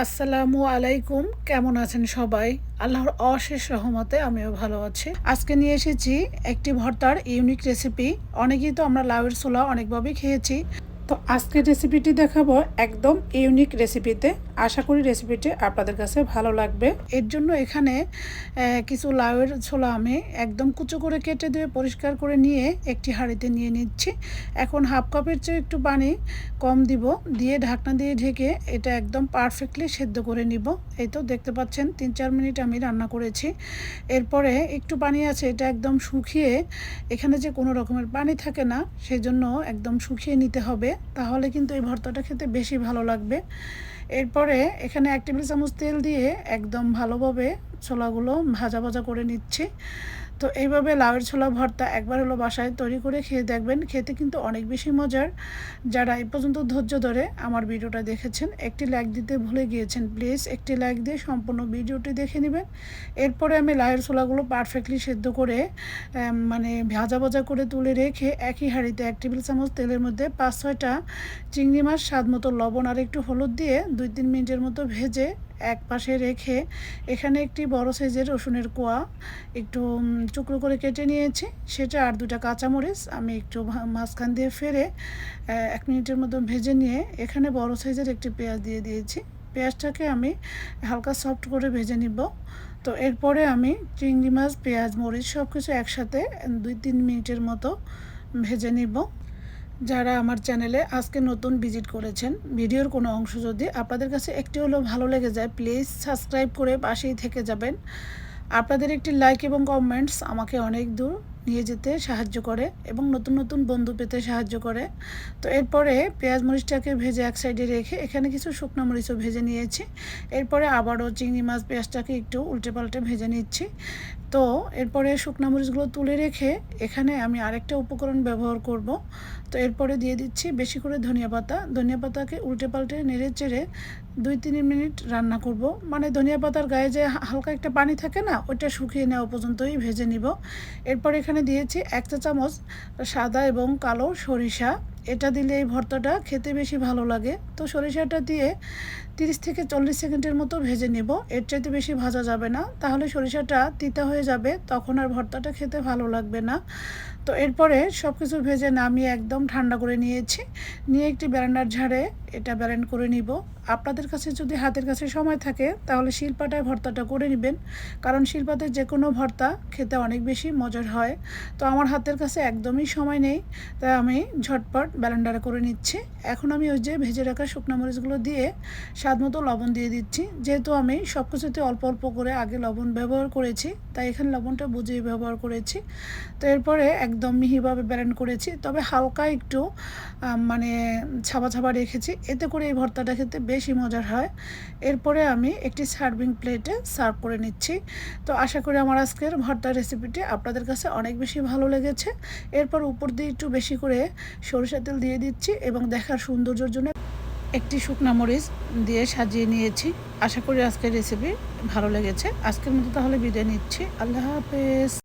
আসসালামু আলাইকুম, কেমন আছেন সবাই? আল্লাহর অশেষ রহমতে আমিও ভালো আছি। আজকে নিয়ে এসেছি একটি ভর্তার ইউনিক রেসিপি। অনেকেই তো আমরা লাউয়ের ছোলা অনেকভাবেই খেয়েছি। তো আজকে রেসিপিটি দেখাবো একদম ইউনিক রেসিপিতে। আশা করি রেসিপিটি আপনাদের কাছে ভালো লাগবে। এর জন্য এখানে কিছু লাউয়ের ছোলা আমি একদম কুচো করে কেটে দিয়ে পরিষ্কার করে নিয়ে একটি হাঁড়িতে নিয়ে নিচ্ছি। এখন হাফ কাপের চেয়ে একটু পানি কম দিব, দিয়ে ঢাকনা দিয়ে ঢেকে এটা একদম পারফেক্টলি সেদ্ধ করে নিব। এই তো দেখতে পাচ্ছেন তিন চার মিনিট আমি রান্না করেছি। এরপরে একটু পানি আছে, এটা একদম শুকিয়ে, এখানে যে কোনো রকমের পানি থাকে না সেই জন্য একদম শুকিয়ে নিতে হবে। তাহলে কিন্তু এই ভর্তাটা খেতে বেশি ভালো লাগবে। এরপরে এখানে এক টেবিল চামচ তেল দিয়ে একদম ভালোভাবে ছোলাগুলো ভাজা ভাজা করে নিচ্ছি। তো এইভাবে লাউয়ের ছোলা ভর্তা একবার হলো বাসায় তৈরি করে খেয়ে দেখবেন। খেতে কিন্তু অনেক বেশি মজার। যারা এই পর্যন্ত ধৈর্য ধরে আমার ভিডিওটা দেখেছেন, একটি লাইক দিতে ভুলে গিয়েছেন, প্লিজ একটি লাইক দিয়ে সম্পূর্ণ ভিডিওটি দেখে নেবেন। এরপরে আমি লাউয়ের ছোলাগুলো পারফেক্টলি সেদ্ধ করে মানে ভাজা ভাজা করে তুলে রেখে একই হাঁড়িতে এক টেবিল চামচ তেলের মধ্যে পাঁচ ছয়টা চিংড়ি মাছ স্বাদ মতো লবণ আর একটু হলুদ দিয়ে দুই তিন মিনিটের মতো ভেজে এক পাশে রেখে এখানে একটি বড় সাইজের রসুনের কোয়া একটু টুকরো করে কেটে নিয়েছি। সেটা আর দুটা কাঁচামরিচ আমি একটু মাঝখান দিয়ে ফেরে এক মিনিটের মতো ভেজে নিয়ে এখানে বড় সাইজের একটি পেঁয়াজ দিয়ে দিয়েছি। পেঁয়াজটাকে আমি হালকা সফট করে ভেজে নিব। তো এরপরে আমি চিংড়ি মাছ, পেঁয়াজ, মরিচ সব কিছু একসাথে দুই তিন মিনিটের মতো ভেজে নিব। যারা আমার চ্যানেলে আজকে নতুন ভিজিট করেছেন, ভিডিওর কোনো অংশ যদি আপনাদের কাছে একটি হলেও ভালো লেগে যায়, প্লিজ সাবস্ক্রাইব করে পাশেই থেকে যাবেন। আপনাদের একটি লাইক এবং কমেন্টস আমাকে অনেক দূর নিয়ে যেতে সাহায্য করে এবং নতুন নতুন বন্ধু পেতে সাহায্য করে। তো এরপরে পেঁয়াজ মরিচটাকে ভেজে এক সাইডে রেখে এখানে কিছু শুকনো মরিচও ভেজে নিয়েছি। এরপরে আবারও চিংড়ি মাছ পেঁয়াজটাকে একটু উল্টে পাল্টে ভেজে নিচ্ছি। তো এরপরে শুকনো মরিচগুলো তুলে রেখে এখানে আমি আরেকটা উপকরণ ব্যবহার করব। তো এরপরে দিয়ে দিচ্ছি বেশি করে ধনিয়া পাতা। ধনিয়া পাতাকে উল্টে পাল্টে নেড়ে চেড়ে দুই তিন মিনিট রান্না করব। মানে ধনিয়া পাতার গায়ে যে হালকা একটা পানি থাকে না ওটা শুকিয়ে নেওয়া পর্যন্তই ভেজে নিব। এরপর এখানে দিয়েছি এক চা চামচ সাদা এবং কালো সরিষা। এটা দিলে এই ভর্তাটা খেতে বেশি ভালো লাগে। তো সরিষাটা দিয়ে তিরিশ থেকে চল্লিশ সেকেন্ডের মতো ভেজে নেব। এর চাইতে বেশি ভাজা যাবে না। তাহলে সরিষাটা তিতা হয়ে যাবে। তখন আর ভর্তাটা খেতে ভালো লাগবে না। তো এরপরে সব কিছু ভেজে নামিয়ে একদম ঠান্ডা করে নিয়েছি। নিয়ে একটি ব্যারান্ডার ঝাড়ে এটা ব্যারেন্ড করে নিব। আপনাদের কাছে যদি হাতের কাছে সময় থাকে, তাহলে শিল্পাটায় ভর্তাটা করে নেবেন। কারণ শিলপাতে যে কোনো ভর্তা খেতে অনেক বেশি মজার হয়। তো আমার হাতের কাছে একদমই সময় নেই। তাই আমি ঝটপট ব্যালেন্ডারে করে নিচ্ছি। এখন আমি ওই যে ভেজে রাখা শুকনো মরিচগুলো দিয়ে স্বাদ মতো লবণ দিয়ে দিচ্ছি। যেহেতু আমি সব কিছুতে অল্প অল্প করে আগে লবণ ব্যবহার করেছি, তাই এখানে লবণটা বুঝিয়ে ব্যবহার করেছি। তো এরপরে একদম মিহিভাবে ব্যালেন্ড করেছি, তবে হালকা একটু মানে ছাবা ছাবা রেখেছি। এতে করে এই ভর্তাটা খেতে বেশি মজার হয়। এরপরে আমি একটি সার্ভিং প্লেটে সার্ভ করে নিচ্ছি। তো আশা করি আমার আজকের ভর্তার রেসিপিটি আপনাদের কাছে অনেক বেশি ভালো লেগেছে। এরপর উপর দিয়ে একটু বেশি করে সরিষা তেল দিয়ে দিচ্ছি এবং দেখার সৌন্দর্যের জন্য একটি শুকনা মরিচ দিয়ে সাজিয়ে নিয়েছি। আশা করি আজকের রেসিপি ভালো লেগেছে। আজকের মতো তাহলে বিদায় নিচ্ছি। আল্লাহ হাফেজ।